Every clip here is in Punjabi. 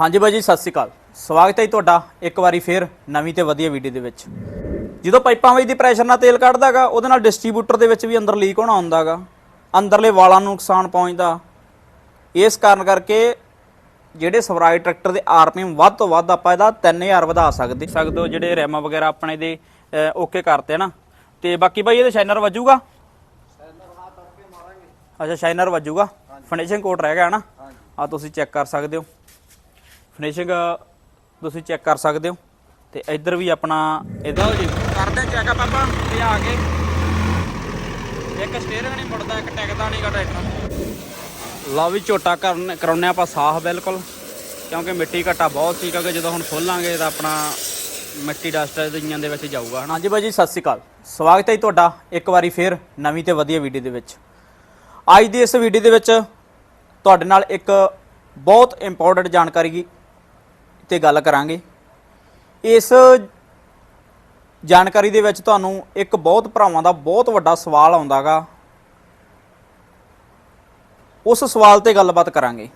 ਹਾਂਜੀ ਬਾਈ ਜੀ ਸਤਿ ਸ਼੍ਰੀ ਅਕਾਲ। ਸਵਾਗਤ ਹੈ ਤੁਹਾਡਾ ਇੱਕ ਵਾਰੀ ਫੇਰ ਨਵੀਂ ਤੇ ਵਧੀਆ ਵੀਡੀਓ ਦੇ ਵਿੱਚ। ਜਦੋਂ ਪਾਈਪਾਂ ਵਿੱਚ ਦੀ ਪ੍ਰੈਸ਼ਰ ਨਾਲ ਤੇਲ ਕੱਢਦਾਗਾ ਉਹਦੇ ਨਾਲ ਡਿਸਟ੍ਰੀਬਿਊਟਰ ਦੇ ਵਿੱਚ ਵੀ ਅੰਦਰ ਲੀਕ ਹੋਣਾ ਹੁੰਦਾਗਾ ਅੰਦਰਲੇ ਵਾਲਾਂ ਨੂੰ ਨੁਕਸਾਨ ਪਹੁੰਚਦਾ। ਇਸ ਕਾਰਨ ਕਰਕੇ ਜਿਹੜੇ ਸਵਰਾਜ ਟਰੈਕਟਰ ਦੇ ਆਰਪੀਐਮ ਵੱਧ ਤੋਂ ਵੱਧ ਆਪਾਂ ਇਹਦਾ 3000 ਵਧਾ ਸਕਦੇ। ਸਕਦੇ ਹੋ ਜਿਹੜੇ ਰੈਮ ਵਗੈਰਾ ਆਪਣੇ ਦੇ ਓਕੇ ਕਰਤੇ ਨਾ। ਤੇ ਬਾਕੀ ਬਾਈ ਇਹਦੇ ਸ਼ਾਈਨਰ ਵੱਜੂਗਾ? ਅੱਛਾ ਸ਼ਾਈਨਰ ਵੱਜੂਗਾ। ਫਿਨਿਸ਼ਿੰਗ ਕੋਟ ਰਹਿ ਗਿਆ ਨਾ? ਆ ਤੁਸੀਂ ਚੈੱਕ ਕਰ ਸਕਦੇ ਹੋ। ਫਿਨਿਸ਼ਿੰਗ ਤੁਸੀਂ ਚੈੱਕ ਕਰ ਸਕਦੇ ਹੋ। ਤੇ ਇੱਧਰ ਵੀ ਆਪਣਾ ਇਹਦਾ ਜੀ। ਕਰਦੇ ਚੈੱਕਅਪ ਆਪਾਂ ਤੇ ਆ ਕੇ ਇੱਕ ਸਟੀਅਰਿੰਗ ਨਹੀਂ ਮੁੜਦਾ ਇੱਕ ਟਿਕਦਾ ਨਹੀਂ ਗਾ ਟਰੈਕਟਰ। ਲਓ ਵੀ ਝੋਟਾ ਕਰਨ ਕਰਾਉਨੇ ਆਪਾਂ ਸਾਫ਼ ਬਿਲਕੁਲ। ਕਿਉਂਕਿ ਮਿੱਟੀ ਘਟਾ ਬਹੁਤ ਸੀ ਕਿਉਂਕਿ ਜਦੋਂ ਹੁਣ ਖੋਲਾਂਗੇ ਤਾਂ ਆਪਣਾ ਮਿੱਟੀ ਡਸਟ ਇਹਦੀਆਂ ਦੇ ਵਿੱਚ ਜਾਊਗਾ ਹਾਂਜੀ ਬਾਈ ਜੀ ਸਤਿ ਸ਼੍ਰੀ ਅਕਾਲ। ਸਵਾਗਤ ਹੈ ਤੁਹਾਡਾ ਇੱਕ ਵਾਰੀ ਫੇਰ ਨਵੀਂ ਤੇ ਵਧੀਆ ਵੀਡੀਓ ਦੇ ਵਿੱਚ। ਅੱਜ ਦੀ ਇਸ ਵੀਡੀਓ ਦੇ ਵਿੱਚ ਤੁਹਾਡੇ ਨਾਲ ਇੱਕ ਬਹੁਤ ਇੰਪੋਰਟੈਂਟ ਜਾਣਕਾਰੀ ਤੇ ਗੱਲ ਕਰਾਂਗੇ। ਇਸ ਜਾਣਕਾਰੀ ਦੇ ਵਿੱਚ ਤੁਹਾਨੂੰ ਇੱਕ ਬਹੁਤ ਭਰਾਵਾਂ ਦਾ ਬਹੁਤ ਵੱਡਾ ਸਵਾਲ ਆਉਂਦਾਗਾ। ਉਸ ਸਵਾਲ ਤੇ ਗੱਲਬਾਤ ਕਰਾਂਗੇ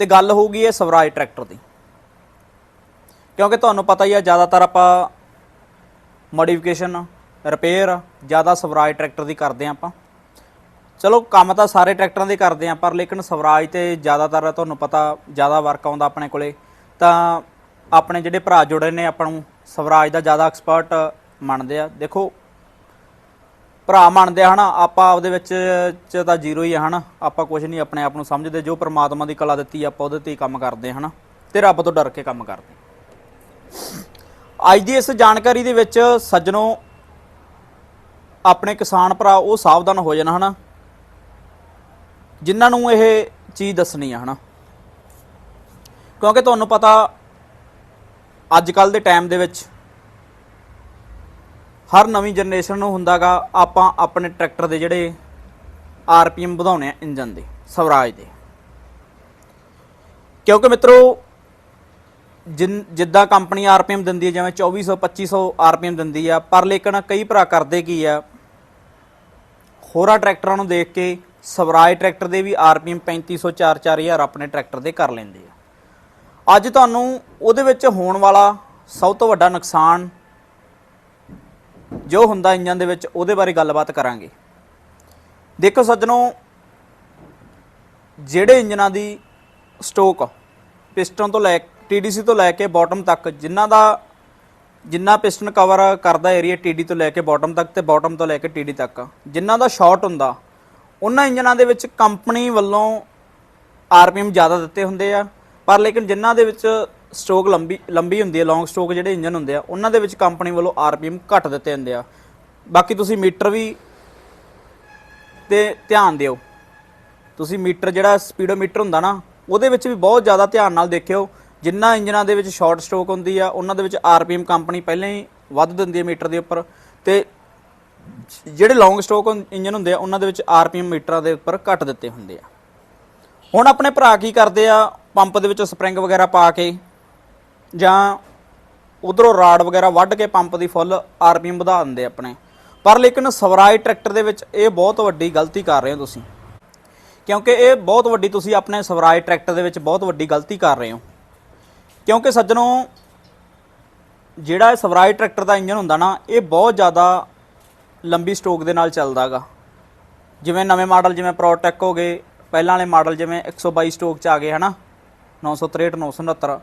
ਤੇ ਗੱਲ ਹੋਊਗੀ ਇਹ ਸਵਰਾਜ ਟਰੈਕਟਰ ਦੀ। ਕਿਉਂਕਿ ਤੁਹਾਨੂੰ ਪਤਾ ਹੀ ਆ, ਜ਼ਿਆਦਾਤਰ ਆਪਾਂ ਮੋਡੀਫਿਕੇਸ਼ਨ, ਰਿਪੇਅਰ ਜ਼ਿਆਦਾ ਸਵਰਾਜ ਟਰੈਕਟਰ ਦੀ ਕਰਦੇ ਆ ਆਪਾਂ। ਚਲੋ, ਕੰਮ ਤਾਂ ਸਾਰੇ ਟਰੈਕਟਰਾਂ ਦੇ ਕਰਦੇ ਆ, ਪਰ ਲੇਕਿਨ ਸਵਰਾਜ ਤੇ ਜ਼ਿਆਦਾਤਰ ਤੁਹਾਨੂੰ ਪਤਾ ਜ਼ਿਆਦਾ ਵਰਕ ਆਉਂਦਾ ਆਪਣੇ ਕੋਲੇ। ਤਾਂ ਆਪਣੇ ਜਿਹੜੇ ਭਰਾ ਜੁੜੇ ਨੇ ਆਪਾਂ ਨੂੰ ਸਵਰਾਜ ਦਾ ਜ਼ਿਆਦਾ ਐਕਸਪਰਟ ਮੰਨਦੇ ਆ। ਦੇਖੋ ਭਰਾ ਮੰਨਦੇ ਆ ਹਨਾ? ਆਪਾਂ ਆਪਦੇ ਵਿੱਚ ਚ ਤਾਂ ਜ਼ੀਰੋ ਹੀ ਆ ਹਨਾ? ਆਪਾਂ ਕੁਝ ਨਹੀਂ ਆਪਣੇ ਆਪ ਨੂੰ ਸਮਝਦੇ। ਜੋ ਪ੍ਰਮਾਤਮਾ ਦੀ ਕਲਾ ਦਿੱਤੀ ਆ, ਆਪਾਂ ਉਹਦੇ ਤੇ ਹੀ ਕੰਮ ਕਰਦੇ ਆ ਹਨਾ? ਤੇ ਰੱਬ ਤੋਂ ਡਰ ਕੇ ਕੰਮ ਕਰਦੇ ਅੱਜ ਦੀ ਇਸ ਜਾਣਕਾਰੀ ਦੇ ਵਿੱਚ ਸੱਜਣੋ ਆਪਣੇ ਕਿਸਾਨ ਭਰਾ ਉਹ ਸਾਵਧਾਨ ਹੋ ਜਾਣ ਹਨਾ? ਜਿਨ੍ਹਾਂ ਨੂੰ ਇਹ ਚੀਜ਼ ਦੱਸਣੀ ਆ ਹਨਾ? ਕਿਉਂਕਿ ਤੁਹਾਨੂੰ ਪਤਾ ਅੱਜ ਕੱਲ ਦੇ ਟਾਈਮ ਦੇ ਵਿੱਚ ਹਰ ਨਵੀਂ ਜਨਰੇਸ਼ਨ ਨੂੰ ਹੁੰਦਾਗਾ ਆਪਾਂ ਆਪਣੇ ਟਰੈਕਟਰ ਦੇ ਜਿਹੜੇ ਆਰਪੀਐਮ ਵਧਾਉਣੇ ਆ ਇੰਜਨ ਦੇ, ਸਵਰਾਜ ਦੇ। ਕਿਉਂਕਿ ਮਿੱਤਰੋ, ਜਿਨ, ਜਿੱਦਾਂ ਕੰਪਨੀ ਆਰਪੀਐਮ ਦਿੰਦੀ ਹੈ, ਜਿਵੇਂ 2400 2500 ਆਰਪੀਐਮ ਦਿੰਦੀ ਆ, ਪਰ ਲੇਕਿਨ ਕਈ ਭਰਾ ਕਰਦੇ ਕੀ ਆ, ਹੋਰਾਂ ਟਰੈਕਟਰਾਂ ਨੂੰ ਦੇਖ ਕੇ ਸਵਰਾਜ ਟਰੈਕਟਰ ਦੇ ਵੀ ਆਰਪੀਐਮ 3500 4-4000 ਆਪਣੇ ਟਰੈਕਟਰ ਦੇ ਕਰ ਲੈਂਦੇ ਆ। ਅੱਜ ਤੁਹਾਨੂੰ ਉਹਦੇ ਵਿੱਚ ਹੋਣ ਵਾਲਾ ਸਭ ਤੋਂ ਵੱਡਾ ਨੁਕਸਾਨ ਜੋ ਹੁੰਦਾ ਇੰਜਨ ਦੇ ਵਿੱਚ, ਉਹਦੇ ਬਾਰੇ ਗੱਲਬਾਤ ਕਰਾਂਗੇ। ਦੇਖੋ ਸੱਜਣੋ, ਜਿਹੜੇ ਇੰਜਨਾਂ ਦੀ ਸਟੋਕ ਪਿਸਟਨ ਤੋਂ ਲੈ ਟੀਡੀਸੀ ਤੋਂ ਲੈ ਕੇ ਬਾਟਮ ਤੱਕ, ਜਿਨ੍ਹਾਂ ਦਾ, ਜਿੰਨਾ ਪਿਸਟਨ ਕਵਰ ਕਰਦਾ ਏਰੀਆ ਟੀਡੀ ਤੋਂ ਲੈ ਕੇ ਬਾਟਮ ਤੱਕ ਤੇ ਬਾਟਮ ਤੋਂ ਲੈ ਕੇ ਟੀਡੀ ਤੱਕ, ਜਿਨ੍ਹਾਂ ਦਾ ਸ਼ਾਰਟ ਹੁੰਦਾ, ਉਹਨਾਂ ਇੰਜਨਾਂ ਦੇ ਵਿੱਚ ਕੰਪਨੀ ਵੱਲੋਂ ਆਰਪੀਐਮ ਜ਼ਿਆਦਾ ਦਿੱਤੇ ਹੁੰਦੇ ਆ। ਪਰ ਲੇਕਿਨ ਜਿਨ੍ਹਾਂ ਦੇ ਵਿੱਚ ਸਟ੍ਰੋਕ ਲੰਬੀ ਲੰਬੀ ਹੁੰਦੀ ਹੈ ਲੌਂਗ ਸਟ੍ਰੋਕ ਜਿਹੜੇ ਇੰਜਨ ਹੁੰਦੇ ਆ, ਉਹਨਾਂ ਦੇ ਵਿੱਚ ਕੰਪਨੀ ਵੱਲੋਂ ਆਰਪੀਐਮ ਘੱਟ ਦਿੱਤੇ ਹੁੰਦੇ ਆ। ਬਾਕੀ ਤੁਸੀਂ ਮੀਟਰ ਵੀ ਤੇ ਧਿਆਨ ਦਿਓ। ਤੁਸੀਂ ਮੀਟਰ ਜਿਹੜਾ ਸਪੀਡੋਮੀਟਰ ਹੁੰਦਾ ਨਾ, ਉਹਦੇ ਵਿੱਚ ਵੀ ਬਹੁਤ ਜ਼ਿਆਦਾ ਧਿਆਨ ਨਾਲ ਦੇਖਿਓ। ਜਿੰਨਾ ਇੰਜਨਾਂ ਦੇ ਵਿੱਚ ਸ਼ਾਰਟ ਸਟ੍ਰੋਕ ਹੁੰਦੀ ਆ, ਉਹਨਾਂ ਦੇ ਵਿੱਚ ਆਰਪੀਐਮ ਕੰਪਨੀ ਪਹਿਲਾਂ ਹੀ ਵੱਧ ਦਿੰਦੀ ਹੈ ਮੀਟਰ ਦੇ ਉੱਪਰ। ਤੇ ਜਿਹੜੇ ਲੌਂਗ ਸਟ੍ਰੋਕ ਇੰਜਨ ਹੁੰਦੇ ਆ, ਉਹਨਾਂ ਦੇ ਵਿੱਚ ਆਰਪੀਐਮ ਮੀਟਰਾਂ ਦੇ ਉੱਪਰ ਘੱਟ ਦਿੱਤੇ ਹੁੰਦੇ ਆ। ਹੁਣ ਆਪਣੇ ਭਰਾ ਕੀ ਕਰਦੇ ਆ ਪੰਪ ਦੇ ਵਿੱਚ ਸਪਰਿੰਗ ਵਗੈਰਾ ਪਾ ਕੇ ਜਾਂ ਉਧਰੋਂ ਰਾਡ ਵਗੈਰਾ ਵੱਢ ਕੇ ਪੰਪ ਦੀ ਫੁੱਲ ਆਰਪੀਐਮ ਵਧਾ ਦਿੰਦੇ ਆਪਣੇ। ਪਰ ਲੇਕਿਨ ਸਵਰਾਜ ਟਰੈਕਟਰ ਦੇ ਵਿੱਚ ਇਹ ਬਹੁਤ ਵੱਡੀ ਗਲਤੀ ਕਰ ਰਹੇ ਹੋ ਤੁਸੀਂ। ਕਿਉਂਕਿ ਇਹ ਬਹੁਤ ਵੱਡੀ ਤੁਸੀਂ ਆਪਣੇ ਸਵਰਾਜ ਟਰੈਕਟਰ ਦੇ ਵਿੱਚ ਬਹੁਤ ਵੱਡੀ ਗਲਤੀ ਕਰ ਰਹੇ ਹੋ। ਕਿਉਂਕਿ ਸੱਜਣੋ, ਜਿਹੜਾ ਇਹ ਸਵਰਾਜ ਟਰੈਕਟਰ ਦਾ ਇੰਜਨ ਹੁੰਦਾ ਨਾ, ਇਹ ਬਹੁਤ ਜ਼ਿਆਦਾ ਲੰਬੀ ਸਟ੍ਰੋਕ ਦੇ ਨਾਲ ਚੱਲਦਾਗਾ। ਜਿਵੇਂ ਨਵੇਂ ਮਾਡਲ ਜਿਵੇਂ ਪ੍ਰੋਟੈਕ ਹੋ ਗਏ, ਪਹਿਲਾਂ ਵਾਲੇ ਮਾਡਲ ਜਿਵੇਂ 122 ਸਟ੍ਰੋਕ ਚ ਆ ਗਏ, ਹਨਾ? 963 969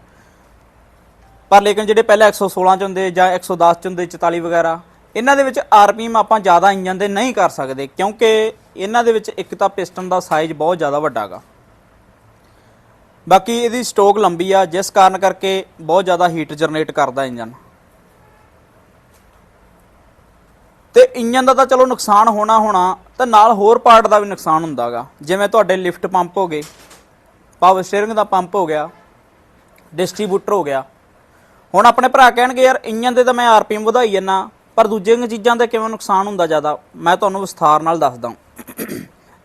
ਪਰ ਲੇਕਿਨ ਜਿਹੜੇ ਪਹਿਲਾਂ 116 ਚ ਹੁੰਦੇ ਜਾਂ 110 ਚ ਹੁੰਦੇ 44 ਵਗੈਰਾ, ਇਹਨਾਂ ਦੇ ਵਿੱਚ ਆਰਪੀਐਮ ਆਪਾਂ ਜ਼ਿਆਦਾ ਇੰਜਨ ਦੇ ਨਹੀਂ ਕਰ ਸਕਦੇ, ਕਿਉਂਕਿ ਇਹਨਾਂ ਦੇ ਵਿੱਚ ਇੱਕ ਤਾਂ ਪਿਸਟਨ ਦਾ ਸਾਈਜ਼ ਬਹੁਤ ਜ਼ਿਆਦਾ ਵੱਡਾ ਗਾ। ਬਾਕੀ ਇਹਦੀ ਸਟੋਕ ਲੰਬੀ ਆ, ਜਿਸ ਕਾਰਨ ਕਰਕੇ ਬਹੁਤ ਜ਼ਿਆਦਾ ਹੀਟ ਜਨਰੇਟ ਕਰਦਾ ਇੰਜਨ ਤੇ ਇੰਜਨ ਦਾ ਤਾਂ ਚਲੋ ਨੁਕਸਾਨ ਹੋਣਾ ਹੋਣਾ, ਤੇ ਨਾਲ ਹੋਰ ਪਾਰਟ ਦਾ ਵੀ ਨੁਕਸਾਨ ਹੁੰਦਾਗਾ ਜਿਵੇਂ ਤੁਹਾਡੇ ਲਿਫਟ ਪੰਪ ਹੋ ਗਏ। ਪਾਵਰ ਸਟੀਅਰਿੰਗ ਦਾ ਪੰਪ ਹੋ ਗਿਆ ਡਿਸਟ੍ਰੀਬਿਊਟਰ ਹੋ ਗਿਆ। ਹੁਣ ਆਪਣੇ ਭਰਾ ਕਹਿਣਗੇ, ਯਾਰ ਇੰਜਨ ਦੇ ਤਾਂ ਮੈਂ ਆਰਪੀਐਮ ਵਧਾਈ ਜੰਨਾ ਪਰ ਦੂਜੀਆਂ ਚੀਜ਼ਾਂ ਦਾ ਕਿਵੇਂ ਨੁਕਸਾਨ ਹੁੰਦਾ ਜ਼ਿਆਦਾ? ਮੈਂ ਤੁਹਾਨੂੰ ਵਿਸਥਾਰ ਨਾਲ ਦੱਸਦਾ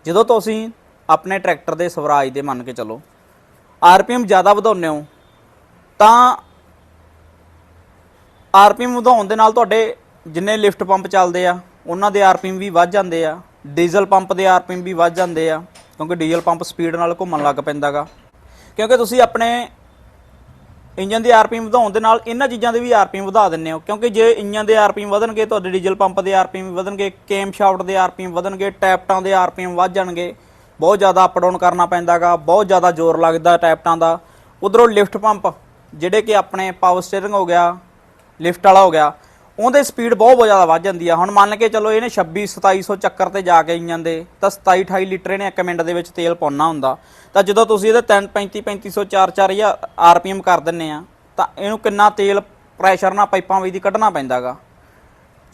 ਜਦੋਂ ਤੁਸੀਂ ਆਪਣੇ ਟਰੈਕਟਰ ਦੇ ਸਵਰਾਜ ਦੇ ਮੰਨ ਕੇ ਚੱਲੋ ਆਰਪੀਐਮ ਜ਼ਿਆਦਾ ਵਧਾਉਂਦੇ ਹੋ, ਤਾਂ ਆਰਪੀਐਮ ਵਧਾਉਣ ਦੇ ਨਾਲ ਤੁਹਾਡੇ ਜਿੰਨੇ ਲਿਫਟ ਪੰਪ ਚੱਲਦੇ ਆ, ਉਹਨਾਂ ਦੇ ਆਰਪੀਐਮ ਵੀ ਵੱਧ ਜਾਂਦੇ ਆ, ਡੀਜ਼ਲ ਪੰਪ ਦੇ ਆਰਪੀਐਮ ਵੀ ਵੱਧ ਜਾਂਦੇ ਆ। ਕਿਉਂਕਿ ਡੀਜ਼ਲ ਪੰਪ ਸਪੀਡ ਨਾਲ ਘੁੰਮਣ ਲੱਗ ਪੈਂਦਾਗਾ। ਕਿਉਂਕਿ ਤੁਸੀਂ ਆਪਣੇ ਇੰਜਨ ਦੀ ਆਰਪੀਐਮ ਵਧਾਉਣ ਦੇ ਨਾਲ ਇਹਨਾਂ ਚੀਜ਼ਾਂ ਦੇ ਵੀ ਆਰਪੀਐਮ ਵਧਾ ਦਿੰਨੇ ਹੋ। ਕਿਉਂਕਿ ਜੇ ਇੰਜਨ ਦੇ ਆਰਪੀਐਮ ਵਧਣਗੇ, ਤੁਹਾਡੇ ਡੀਜ਼ਲ ਪੰਪ ਦੇ ਆਰਪੀਐਮ ਵਧਣਗੇ, ਕੇਮ ਸ਼ਾਫਟ ਦੇ ਆਰਪੀਐਮ ਵਧਣਗੇ, ਟੈਪਟਾਂ ਦੇ ਆਰਪੀਐਮ ਵੱਧ ਜਾਣਗੇ। ਬਹੁਤ ਜ਼ਿਆਦਾ ਅਪ ਡਾਊਨ ਕਰਨਾ ਪੈਂਦਾਗਾ, ਬਹੁਤ ਜ਼ਿਆਦਾ ਜ਼ੋਰ ਲੱਗਦਾ ਟੈਪਟਾਂ ਦਾ। ਉਧਰੋਂ ਲਿਫਟ ਪੰਪ, ਜਿਹੜੇ ਕਿ ਆਪਣੇ ਪਾਵਰ ਸਟੀਅਰਿੰਗ ਹੋ ਗਿਆ ਲਿਫਟ ਵਾਲਾ ਹੋ ਗਿਆ ਉਹਦੇ ਸਪੀਡ ਬਹੁਤ ਬਹੁਤ ਜ਼ਿਆਦਾ ਵੱਧ ਜਾਂਦੀ ਆ। ਹੁਣ ਮੰਨ ਕੇ ਚਲੋ ਇਹਨੇ 26 2700 ਚੱਕਰ ਤੇ ਜਾ ਕੇ ਇੰਜਨ ਦੇ ਤਾਂ 27 28 ਲੀਟਰ ਇਹਨੇ 1 ਮਿੰਟ ਦੇ ਵਿੱਚ ਤੇਲ ਪਾਉਣਾ ਹੁੰਦਾ। ਤਾਂ ਜਦੋਂ ਤੁਸੀਂ ਇਹਦੇ 3 35 3500 4 4000 ਆਰਪੀਐਮ ਕਰ ਦਿੰਨੇ ਆ, ਤਾਂ ਇਹਨੂੰ ਕਿੰਨਾ ਤੇਲ ਪ੍ਰੈਸ਼ਰ ਨਾਲ ਪਾਈਪਾਂ ਵਿੱਚ ਦੀ ਕੱਢਣਾ ਪੈਂਦਾਗਾ।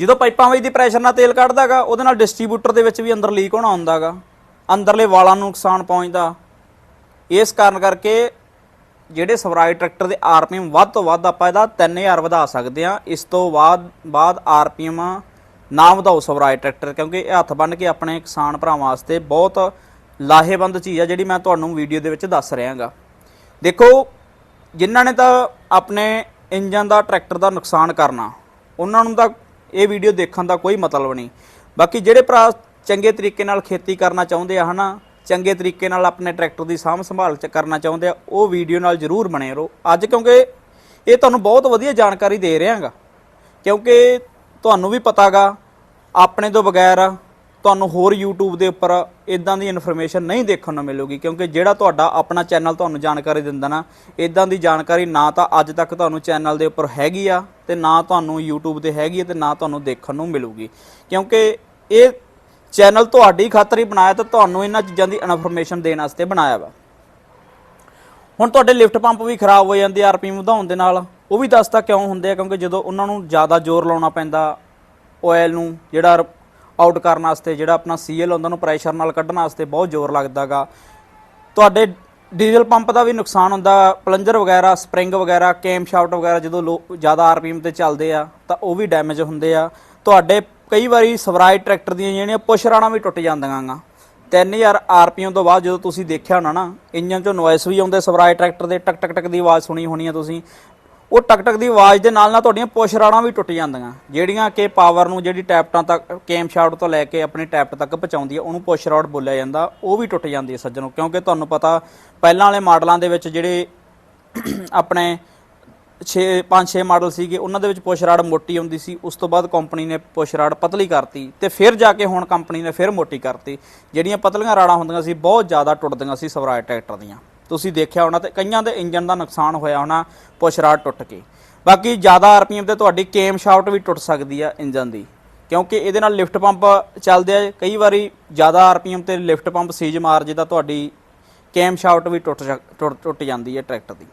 ਜਦੋਂ ਪਾਈਪਾਂ ਵਿੱਚ ਦੀ ਪ੍ਰੈਸ਼ਰ ਨਾਲ ਤੇਲ ਕੱਢਦਾਗਾ, ਉਹਦੇ ਨਾਲ ਡਿਸਟ੍ਰੀਬਿਊਟਰ ਦੇ ਵਿੱਚ ਵੀ ਅੰਦਰ ਲੀਕ ਹੋਣਾ ਹੁੰਦਾਗਾ। ਅੰਦਰਲੇ ਵਾਲਾਂ ਨੂੰ ਨੁਕਸਾਨ ਪਹੁੰਚਦਾ। ਇਸ ਕਾਰਨ ਕਰਕੇ ਜਿਹੜੇ ਸਵਰਾਜ ਟਰੈਕਟਰ ਦੇ ਆਰਪੀਐਮ ਵੱਧ ਤੋਂ ਵੱਧ ਆਪਾਂ ਇਹਦਾ 3000 ਵਧਾ ਸਕਦੇ ਆ ਇਸ ਤੋਂ ਬਾਅਦ ਬਾਅਦ ਆਰਪੀਐਮ ਨਾ ਵਧਾਓ ਸਵਰਾਜ ਟਰੈਕਟਰ, ਕਿਉਂਕਿ ਇਹ ਹੱਥ ਬੰਨ ਕੇ ਆਪਣੇ ਕਿਸਾਨ ਭਰਾਵਾਂ ਵਾਸਤੇ ਬਹੁਤ ਲਾਹੇਵੰਦ ਚੀਜ਼ ਆ ਜਿਹੜੀ ਮੈਂ ਤੁਹਾਨੂੰ ਵੀਡੀਓ ਦੇ ਵਿੱਚ ਦੱਸ ਰਿਹਾਗਾ। ਦੇਖੋ, ਜਿਨ੍ਹਾਂ ਨੇ ਤਾਂ ਆਪਣੇ ਇੰਜਨ ਦਾ ਟਰੈਕਟਰ ਦਾ ਨੁਕਸਾਨ ਕਰਨਾ, ਉਹਨਾਂ ਨੂੰ ਤਾਂ ਇਹ ਵੀਡੀਓ ਦੇਖਣ ਦਾ ਕੋਈ ਮਤਲਬ ਨਹੀਂ। ਬਾਕੀ ਜਿਹੜੇ ਭਰਾ ਚੰਗੇ ਤਰੀਕੇ ਨਾਲ ਖੇਤੀ ਕਰਨਾ ਚਾਹੁੰਦੇ ਆ ਹਨਾ ਚੰਗੇ ਤਰੀਕੇ ਨਾਲ ਆਪਣੇ ਟਰੈਕਟਰ ਦੀ ਸਾਂਭ ਸੰਭਾਲ ਚ ਕਰਨਾ ਚਾਹੁੰਦੇ ਆ, ਉਹ ਵੀਡੀਓ ਨਾਲ ਜਰੂਰ ਬਣੇ ਰਹੋ। ਅੱਜ ਕਿਉਂਕਿ ਇਹ ਤੁਹਾਨੂੰ ਬਹੁਤ ਵਧੀਆ ਜਾਣਕਾਰੀ ਦੇ ਰਿਹਾਗਾ। ਕਿਉਂਕਿ ਤੁਹਾਨੂੰ ਵੀ ਪਤਾਗਾ, ਆਪਣੇ ਤੋਂ ਬਗੈਰ ਤੁਹਾਨੂੰ ਹੋਰ YouTube ਦੇ ਉੱਪਰ ਇਦਾਂ ਦੀ ਇਨਫੋਰਮੇਸ਼ਨ ਨਹੀਂ ਦੇਖਣ ਨੂੰ ਮਿਲੂਗੀ। ਕਿਉਂਕਿ ਜਿਹੜਾ ਤੁਹਾਡਾ ਆਪਣਾ ਚੈਨਲ ਤੁਹਾਨੂੰ ਜਾਣਕਾਰੀ ਦਿੰਦਾ ਨਾ ਇਦਾਂ ਦੀ ਜਾਣਕਾਰੀ ਨਾ ਤਾਂ ਅੱਜ ਤੱਕ ਤੁਹਾਨੂੰ ਚੈਨਲ ਦੇ ਉੱਪਰ ਹੈਗੀ ਆ, ਤੇ ਨਾ ਤੁਹਾਨੂੰ YouTube ਤੇ ਹੈਗੀ ਆ, ਤੇ ਨਾ ਤੁਹਾਨੂੰ ਦੇਖਣ ਨੂੰ ਮਿਲੂਗੀ। ਕਿਉਂਕਿ ਇਹ ਚੈਨਲ ਤੁਹਾਡੀ ਖਾਤਰ ਹੀ ਬਣਾਇਆ ਤਾਂ ਤੁਹਾਨੂੰ ਇਹਨਾਂ ਚੀਜ਼ਾਂ ਦੀ ਇਨਫੋਰਮੇਸ਼ਨ ਦੇਣ ਵਾਸਤੇ ਬਣਾਇਆ ਵਾ। ਹੁਣ ਤੁਹਾਡੇ ਲਿਫਟ ਪੰਪ ਵੀ ਖਰਾਬ ਹੋ ਜਾਂਦੇ ਆਰਪੀਐਮ ਵਧਾਉਣ ਦੇ ਨਾਲ। ਉਹ ਵੀ ਦੱਸਦਾ ਕਿਉਂ ਹੁੰਦੇ ਆ, ਕਿਉਂਕਿ ਜਦੋਂ ਉਹਨਾਂ ਨੂੰ ਜ਼ਿਆਦਾ ਜ਼ੋਰ ਲਾਉਣਾ ਪੈਂਦਾ ਆਇਲ ਨੂੰ, ਜਿਹੜਾ ਆਊਟ ਕਰਨ ਵਾਸਤੇ, ਜਿਹੜਾ ਆਪਣਾ ਸੀਐਲ ਹੁੰਦਾ ਨੂੰ ਪ੍ਰੈਸ਼ਰ ਨਾਲ ਕੱਢਣ ਵਾਸਤੇ ਬਹੁਤ ਜ਼ੋਰ ਲੱਗਦਾਗਾ ਤੁਹਾਡੇ ਡੀਜ਼ਲ ਪੰਪ ਦਾ ਵੀ ਨੁਕਸਾਨ ਹੁੰਦਾ ਪਲੰਜਰ ਵਗੈਰਾ ਸਪਰਿੰਗ ਵਗੈਰਾ ਕੈਮ ਸ਼ਾਫਟ ਵਗੈਰਾ ਜਦੋਂ ਲੋ, ਜ਼ਿਆਦਾ ਆਰਪੀਐਮ ਤੇ ਚੱਲਦੇ ਆ, ਤਾਂ ਉਹ ਵੀ ਡੈਮੇਜ ਹੁੰਦੇ ਆ। ਤੁਹਾਡੇ ਕਈ ਵਾਰੀ ਸਵਰਾਜ ਟਰੈਕਟਰ ਦੀਆਂ ਜਿਹੜੀਆਂ ਪੁਸ਼ ਵੀ ਟੁੱਟ ਜਾਂਦੀਆਂ ਗਾ। 3000 ਆਰਪੀਐਮ ਤੋਂ ਬਾਅਦ ਜਦੋਂ ਤੁਸੀਂ ਦੇਖਿਆ ਹੋਣਾ ਨਾ ਇੰਜਨ ਚੋਂ ਨੋਇਸ ਵੀ ਆਉਂਦੇ ਸਵਰਾਜ ਟਰੈਕਟਰ ਦੇ, ਟਕ ਟਕ ਟਕ ਦੀ ਆਵਾਜ਼ ਸੁਣੀ ਹੋਣੀ ਆ ਤੁਸੀਂ। ਉਹ ਟਕ ਟਕ ਦੀ ਆਵਾਜ਼ ਦੇ ਨਾਲ ਨਾਲ ਤੁਹਾਡੀਆਂ ਪੁਸ਼ ਵੀ ਟੁੱਟ ਜਾਂਦੀਆਂ। ਜਿਹੜੀਆਂ ਕਿ ਪਾਵਰ ਨੂੰ ਜਿਹੜੀ ਟੈਪਟਾਂ ਤੱਕ ਕੇਮ ਸ਼ਾਟ ਤੋਂ ਲੈ ਕੇ ਆਪਣੇ ਟੈਪਟ ਤੱਕ ਪਹੁੰਚਾਉਂਦੀ ਹੈ ਉਹਨੂੰ ਪੁਸ਼ ਰੋਡ ਬੋਲਿਆ ਜਾਂਦਾ। ਉਹ ਵੀ ਟੁੱਟ ਜਾਂਦੀ ਹੈ ਸੱਜਣੋ, ਕਿਉਂਕਿ ਤੁਹਾਨੂੰ ਪਤਾ, ਪਹਿਲਾਂ ਵਾਲੇ ਮਾਡਲਾਂ ਦੇ ਵਿੱਚ ਜਿਹੜੇ ਆਪਣੇ 6 5-6 ਮਾਡਲ ਸੀਗੇ, ਉਹਨਾਂ ਦੇ ਵਿੱਚ ਪੁਸ਼ ਰਾਡ ਮੋਟੀ ਆਉਂਦੀ ਸੀ, ਉਸ ਤੋਂ ਬਾਅਦ ਕੰਪਨੀ ਨੇ ਪੁਸ਼ ਰਾਡ ਪਤਲੀ ਕਰਤੀ, ਤੇ ਫਿਰ ਜਾ ਕੇ ਹੁਣ ਕੰਪਨੀ ਨੇ ਫਿਰ ਮੋਟੀ ਕਰਤੀ। ਜਿਹੜੀਆਂ ਪਤਲੀਆਂ ਰਾੜਾਂ ਹੁੰਦੀਆਂ ਸੀ, ਬਹੁਤ ਜ਼ਿਆਦਾ ਟੁੱਟਦੀਆਂ ਸੀ ਸਵਰਾਜ ਟਰੈਕਟਰ ਦੀਆਂ। ਤੁਸੀਂ ਦੇਖਿਆ ਹੋਣਾ ਤੇ ਕਈਆਂ ਦੇ ਇੰਜਨ ਦਾ ਨੁਕਸਾਨ ਹੋਇਆ ਹੋਣਾ ਪੁਸ਼ ਰਾਡ ਟੁੱਟ ਕੇ। ਬਾਕੀ ਜ਼ਿਆਦਾ ਆਰਪੀਐਮ ਤੇ ਤੁਹਾਡੀ ਕੇਮ ਸ਼ਾਫਟ ਵੀ ਟੁੱਟ ਸਕਦੀ ਆ ਇੰਜਨ ਦੀ, ਕਿਉਂਕਿ ਇਹਦੇ ਨਾਲ ਲਿਫਟ ਪੰਪ ਚੱਲਦੇ ਆ, ਕਈ ਵਾਰੀ ਜ਼ਿਆਦਾ ਆਰਪੀਐਮ ਤੇ ਲਿਫਟ ਪੰਪ ਸੀਜ ਮਾਰ ਜੇ ਤੁਹਾਡੀ ਕੇਮ ਸ਼ਾਫਟ ਵੀ ਟੁੱਟ ਜਾ- ਟੁੱਟ ਟੁੱਟ ਜਾਂਦੀ ਹੈ ਟਰੈਕਟਰ ਦੀ।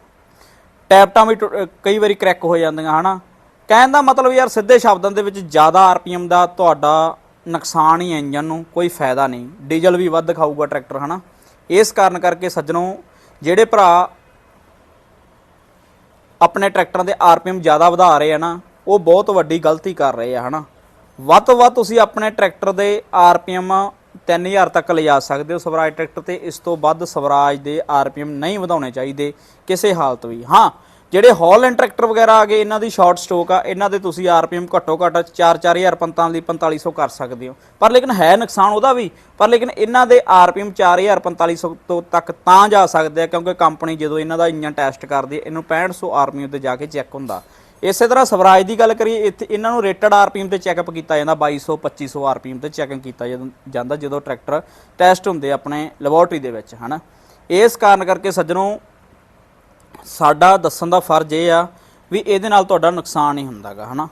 ਟੈਪਟਾਂ ਵੀ ਟੁੱਟ- ਕਈ ਵਾਰੀ ਕ੍ਰੈਕ ਹੋ ਜਾਂਦੀਆਂ, ਹਨਾ? ਕਹਿਣ ਦਾ ਮਤਲਬ ਯਾਰ ਸਿੱਧੇ ਸ਼ਬਦਾਂ ਦੇ ਵਿੱਚ ਜ਼ਿਆਦਾ ਆਰਪੀਐਮ ਦਾ ਤੁਹਾਡਾ ਨੁਕਸਾਨ ਹੀ ਹੈ ਇੰਜਨ ਨੂੰ, ਕੋਈ ਫਾਇਦਾ ਨਹੀਂ। ਡੀਜ਼ਲ ਵੀ ਵੱਧ ਖਾਊਗਾ ਟਰੈਕਟਰ, ਹਨਾ? ਇਸ ਕਾਰਨ ਕਰਕੇ ਸੱਜਣੋ, ਜਿਹੜੇ ਭਰਾ ਆਪਣੇ ਟਰੈਕਟਰਾਂ ਦੇ ਆਰਪੀਐਮ ਜ਼ਿਆਦਾ ਵਧਾ ਰਹੇ ਆ ਨਾ, ਉਹ ਬਹੁਤ ਵੱਡੀ ਗਲਤੀ ਕਰ ਰਹੇ ਆ, ਹਨਾ? ਵੱਧ ਤੋਂ ਵੱਧ ਤੁਸੀਂ ਆਪਣੇ ਟਰੈਕਟਰ ਦੇ ਆਰਪੀਐਮ 3000 ਤੱਕ ਲਿਜਾ ਸਕਦੇ ਹੋ। ਸਵਰਾਜ ਟਰੈਕਟਰ ਤੇ ਇਸ ਤੋਂ ਵੱਧ ਸਵਰਾਜ ਦੇ ਆਰਪੀਐਮ ਨਹੀਂ ਵਧਾਉਣੇ ਚਾਹੀਦੇ ਕਿਸੇ ਹਾਲਤ ਵੀ ਹਾਂ, ਜਿਹੜੇ ਹੌਲੈਂਡ ਟਰੈਕਟਰ ਵਗੈਰਾ ਆ ਗਏ, ਇਹਨਾਂ ਦੀ ਸ਼ਾਰਟ ਸਟੋਕ ਆ, ਇਹਨਾਂ ਦੇ ਤੁਸੀਂ ਆਰਪੀਐਮ ਘੱਟੋ ਘੱਟ 4-4000 45 4500 ਕਰ ਸਕਦੇ ਹੋ। ਪਰ ਲੇਕਿਨ ਹੈ ਨੁਕਸਾਨ ਉਹਦਾ ਵੀ, ਪਰ ਲੇਕਿਨ ਇਹਨਾਂ ਦੇ ਆਰਪੀਐਮ 4000 4500 ਤੋਂ ਤੱਕ ਤਾਂ ਜਾ ਸਕਦੇ ਆ, ਕਿਉਂਕਿ ਕੰਪਨੀ ਜਦੋਂ ਇਹਨਾਂ ਦਾ ਇੰਜਨ ਟੈਸਟ ਕਰਦੀ ਹੈ, ਇਹਨੂੰ 6500 ਆਰਪੀਐਮ ਤੇ ਜਾ ਕੇ ਚੈੱਕ ਹੁੰਦਾ। ਇਸੇ ਤਰ੍ਹਾਂ ਸਵਰਾਜ ਦੀ ਗੱਲ ਕਰੀਏ, ਇੱਥੇ ਇਹਨਾਂ ਨੂੰ ਰੇਟਡ ਆਰਪੀਐਮ ਤੇ ਚੈੱਕਅਪ ਕੀਤਾ ਜਾਂਦਾ 2200 2500 ਆਰਪੀਐਮ ਤੇ ਚੈਕਿੰਗ ਕੀਤਾ ਜਾਂਦਾ ਜਦੋਂ ਟਰੈਕਟਰ ਟੈਸਟ ਹੁੰਦੇ ਆਪਣੇ ਲੈਬੋਰਟਰੀ ਦੇ ਵਿੱਚ, ਹਨਾ? ਇਸ ਕਾਰਨ ਕਰਕੇ ਸੱਜਣੋ, ਸਾਡਾ ਦੱਸਣ ਦਾ ਫਰਜ਼ ਇਹ ਆ ਵੀ ਇਹਦੇ ਨਾਲ ਤੁਹਾਡਾ ਨੁਕਸਾਨ ਹੀ ਹੁੰਦਾਗਾ, ਹਨਾ?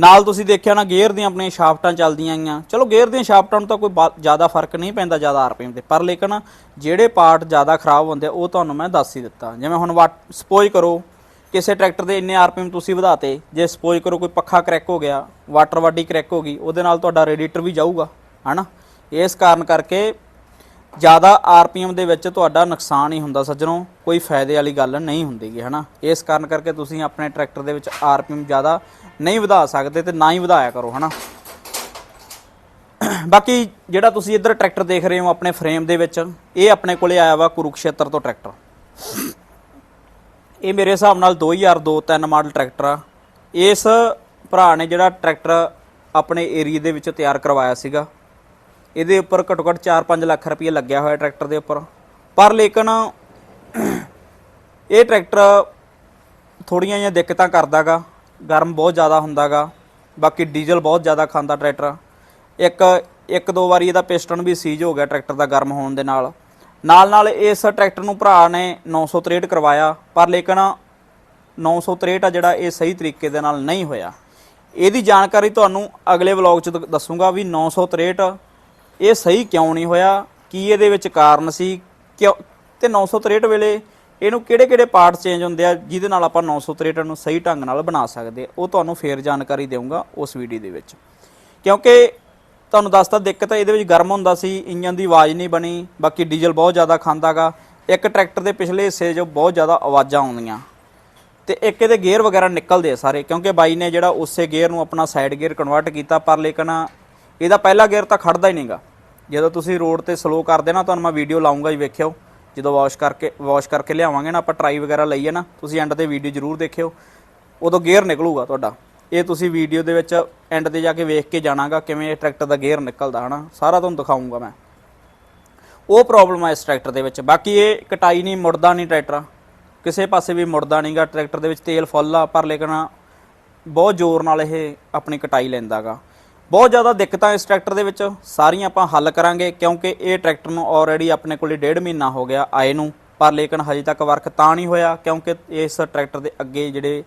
ਨਾਲ ਤੁਸੀਂ ਦੇਖਿਆ ਨਾ ਗੇਅਰ ਦੀਆਂ ਆਪਣੀਆਂ ਸ਼ਾਫਟਾਂ ਚੱਲਦੀਆਂ ਆਈਆਂ। ਚਲੋ ਗੇਅਰ ਦੀਆਂ ਸ਼ਾਫਟਾਂ ਨੂੰ ਤਾਂ ਕੋਈ ਬਾ- ਜ਼ਿਆਦਾ ਫ਼ਰਕ ਨਹੀਂ ਪੈਂਦਾ ਜ਼ਿਆਦਾ ਆਰਪੀਐਮ ਤੇ, ਪਰ ਲੇਕਿਨ ਜਿਹੜੇ ਪਾਰਟ ਜ਼ਿਆਦਾ ਖਰਾਬ ਹੁੰਦੇ ਆ, ਉਹ ਤੁਹਾਨੂੰ ਮੈਂ ਦੱਸ ਹੀ ਦਿੱਤਾ। ਜਿਵੇਂ ਹੁਣ ਸਪੋਜ਼ ਕਰੋ ਕਿਸੇ ਟਰੈਕਟਰ ਦੇ ਇੰਨੇ ਆਰਪੀਐਮ ਤੁਸੀਂ ਵਧਾਤੇ, ਜੇ ਸਪੋਜ਼ ਕਰੋ ਕੋਈ ਪੱਖਾ ਕ੍ਰੈਕ ਹੋ ਗਿਆ ਵਾਟਰ ਬਾਡੀ ਕ੍ਰੈਕ ਹੋ ਗਈ, ਉਹਦੇ ਨਾਲ ਤੁਹਾਡਾ ਰੇਡੀਏਟਰ ਵੀ ਜਾਊਗਾ, ਹਨਾ? ਇਸ ਕਾਰਨ ਕਰਕੇ ਜ਼ਿਆਦਾ ਆਰਪੀਐਮ ਦੇ ਵਿੱਚ ਤੁਹਾਡਾ ਨੁਕਸਾਨ ਹੀ ਹੁੰਦਾ ਸੱਜਣੋ, ਕੋਈ ਫਾਇਦੇ ਵਾਲੀ ਗੱਲ ਨਹੀਂ ਹੁੰਦੀਗੀ ਹਨਾ? ਇਸ ਕਾਰਨ ਕਰਕੇ ਤੁਸੀਂ ਆਪਣੇ ਟਰੈਕਟਰ ਦੇ ਵਿੱਚ ਆਰਪੀਐਮ ਜ਼ਿਆਦਾ ਨਹੀਂ ਵਧਾ ਸਕਦੇ ਤੇ ਨਾ ਹੀ ਵਧਾਇਆ ਕਰੋ, ਹਨਾ? ਬਾਕੀ ਜਿਹੜਾ ਤੁਸੀਂ ਇੱਧਰ ਟਰੈਕਟਰ ਦੇਖ ਰਹੇ ਹੋ ਆਪਣੇ ਫਰੇਮ ਦੇ ਵਿੱਚ, ਇਹ ਆਪਣੇ ਕੋਲੇ ਆਇਆ ਵਾ ਕੁਰੂਕਸ਼ੇਤਰ ਤੋਂ ਟਰੈਕਟਰ। ਇਹ ਮੇਰੇ ਹਿਸਾਬ ਨਾਲ 2002-3 ਮਾਡਲ ਟਰੈਕਟਰ ਆ। ਇਸ ਭਰਾ ਨੇ ਜਿਹੜਾ ਟਰੈਕਟਰ ਆਪਣੇ ਏਰੀਆ ਦੇ ਵਿੱਚ ਤਿਆਰ ਕਰਵਾਇਆ ਸੀਗਾ, ਇਹਦੇ ਉੱਪਰ ਘੱਟੋ ਘੱਟ 4-5 ਲੱਖ ਰੁਪਏ ਲੱਗਿਆ ਹੋਇਆ ਟਰੈਕਟਰ ਦੇ ਉੱਪਰ। ਪਰ ਲੇਕਿਨ ਇਹ ਟਰੈਕਟਰ ਥੋੜੀਆਂ ਜਿਹੀਆਂ ਦਿੱਕਤਾਂ ਕਰਦਾਗਾ, ਗਰਮ ਬਹੁਤ ਜ਼ਿਆਦਾ ਹੁੰਦਾਗਾ, ਬਾਕੀ ਡੀਜ਼ਲ ਬਹੁਤ ਜ਼ਿਆਦਾ ਖਾਂਦਾ ਟਰੈਕਟਰ। ਇੱਕ ਇੱਕ ਦੋ ਵਾਰੀ ਇਹਦਾ ਪਿਸਟਨ ਵੀ ਸੀਜ ਹੋ ਗਿਆ ਟਰੈਕਟਰ ਦਾ ਗਰਮ ਹੋਣ ਦੇ ਨਾਲ। ਨਾਲ ਨਾਲ ਇਸ ਟਰੈਕਟਰ ਨੂੰ ਭਰਾ ਨੇ 963 ਕਰਵਾਇਆ, ਪਰ ਲੇਕਿਨ 963 ਆ ਜਿਹੜਾ ਇਹ ਸਹੀ ਤਰੀਕੇ ਦੇ ਨਾਲ ਨਹੀਂ ਹੋਇਆ। ਇਹਦੀ ਜਾਣਕਾਰੀ ਤੁਹਾਨੂੰ ਅਗਲੇ ਵਲੌਗ 'ਚ ਦ- ਦੱਸੂਗਾ ਵੀ 963 ਇਹ ਸਹੀ ਕਿਉਂ ਨਹੀਂ ਹੋਇਆ, ਕੀ ਇਹਦੇ ਵਿੱਚ ਕਾਰਨ ਸੀ, ਕਿਉਂ, ਤੇ 963 ਵੇਲੇ ਇਹਨੂੰ ਕਿਹੜੇ ਕਿਹੜੇ ਪਾਰਟ ਚੇਂਜ ਹੁੰਦੇ ਆ, ਜਿਹਦੇ ਨਾਲ ਆਪਾਂ 963 ਨੂੰ ਸਹੀ ਢੰਗ ਨਾਲ ਬਣਾ ਸਕਦੇ ਉਹ ਤੁਹਾਨੂੰ ਫੇਰ ਜਾਣਕਾਰੀ ਦੇਵਾਂਗਾ ਉਸ ਵੀਡੀਓ ਦੇ ਵਿੱਚ। ਕਿਉਂਕਿ ਤੁਹਾਨੂੰ ਦੱਸਤਾ ਦਿੱਕਤ ਇਹਦੇ ਵਿੱਚ ਗਰਮ ਹੁੰਦਾ ਸੀ ਇੰਜਨ ਦੀ ਆਵਾਜ਼ ਨਹੀਂ ਬਣੀ, ਬਾਕੀ ਡੀਜ਼ਲ ਬਹੁਤ ਜ਼ਿਆਦਾ ਖਾਂਦਾਗਾ। ਇੱਕ ਟਰੈਕਟਰ ਦੇ ਪਿਛਲੇ ਹਿੱਸੇ 'ਚ ਬਹੁਤ ਜ਼ਿਆਦਾ ਆਵਾਜ਼ਾਂ ਆਉਂਦੀਆਂ। ਤੇ ਇੱਕ ਇਹਦੇ ਗੇਅਰ ਵਗੈਰਾ ਨਿਕਲਦੇ ਆ ਸਾਰੇ, ਕਿਉਂਕਿ ਬਾਈ ਨੇ ਜਿਹੜਾ ਉਸੇ ਗੇਅਰ ਨੂੰ ਆਪਣਾ ਸਾਈਡ ਗੇਅਰ ਕਨਵਰਟ ਕੀਤਾ, ਪਰ ਲੇਕਿਨ ਇਹਦਾ ਪਹਿਲਾ ਗੇਅਰ ਤਾਂ ਖੜਦਾ ਹੀ ਨਹੀਂਗਾ। ਜਦੋਂ ਤੁਸੀਂ ਰੋਡ ਤੇ ਸਲੋ ਕਰਦੇ ਨਾ, ਤੁਹਾਨੂੰ ਮੈਂ ਵੀਡੀਓ ਲਾਉਂਗਾ ਜੀ, ਵੇਖਿਓ। ਜਦੋਂ ਵਾਸ਼ ਕਰਕੇ ਵਾਸ਼ ਕਰਕੇ ਲਿਆਵਾਂਗੇ ਨਾ, ਆਪਾਂ ਟਰਾਈ ਵਗੈਰਾ ਲਈਏ ਨਾ, ਤੁਸੀਂ ਐਂਡ ਤੇ ਵੀਡੀਓ ਜ਼ਰੂਰ ਦੇਖਿਓ। ਉਦੋਂ ਗੇਅਰ ਨਿਕਲੂਗਾ ਤੁਹਾਡਾ। ਇਹ ਤੁਸੀਂ ਵੀਡੀਓ ਦੇ ਵਿੱਚ ਐਂਡ ਤੇ ਜਾ ਕੇ ਵੇਖ ਕੇ ਜਾਣਾਗਾ ਕਿਵੇਂ ਇਹ ਟਰੈਕਟਰ ਦਾ ਗੇਅਰ ਨਿਕਲਦਾ, ਹਨਾ? ਸਾਰਾ ਤੁਹਾਨੂੰ ਦਿਖਾਉਂਗਾ ਮੈਂ। ਉਹ ਪ੍ਰੋਬਲਮ ਆ ਇਸ ਟਰੈਕਟਰ ਦੇ ਵਿੱਚ। ਬਾਕੀ ਇਹ ਕਟਾਈ ਨਹੀਂ, ਮੁੜਦਾ ਨਹੀਂ ਟਰੈਕਟਰ ਕਿਸੇ ਪਾਸੇ ਵੀ ਮੁੜਦਾ ਨਹੀਂਗਾ ਟਰੈਕਟਰ ਦੇ ਵਿੱਚ, ਤੇਲ ਫੁੱਲ ਆ, ਪਰ ਲੇਕਿਨ ਬਹੁਤ ਜ਼ੋਰ ਨਾਲ ਇਹ ਆਪਣੀ ਕਟਾਈ ਲੈਂਦਾਗਾ। ਬਹੁਤ ਜ਼ਿਆਦਾ ਦਿੱਕਤਾਂ ਇਸ ਟਰੈਕਟਰ ਦੇ ਵਿੱਚ। ਸਾਰੀਆਂ ਆਪਾਂ ਹੱਲ ਕਰਾਂਗੇ, ਕਿਉਂਕਿ ਇਹ ਟਰੈਕਟਰ ਨੂੰ ਆਲਰੇਡੀ ਆਪਣੇ ਕੋਲੇ ਡੇਢ ਮਹੀਨਾ ਹੋ ਗਿਆ ਆਏ ਨੂੰ। ਪਰ ਲੇਕਿਨ ਹਜੇ ਤੱਕ ਵਰਕ ਤਾਂ ਨਹੀਂ ਹੋਇਆ, ਕਿਉਂਕਿ ਇਸ ਟਰੈਕਟਰ ਦੇ ਅੱਗੇ ਜਿਹੜੇ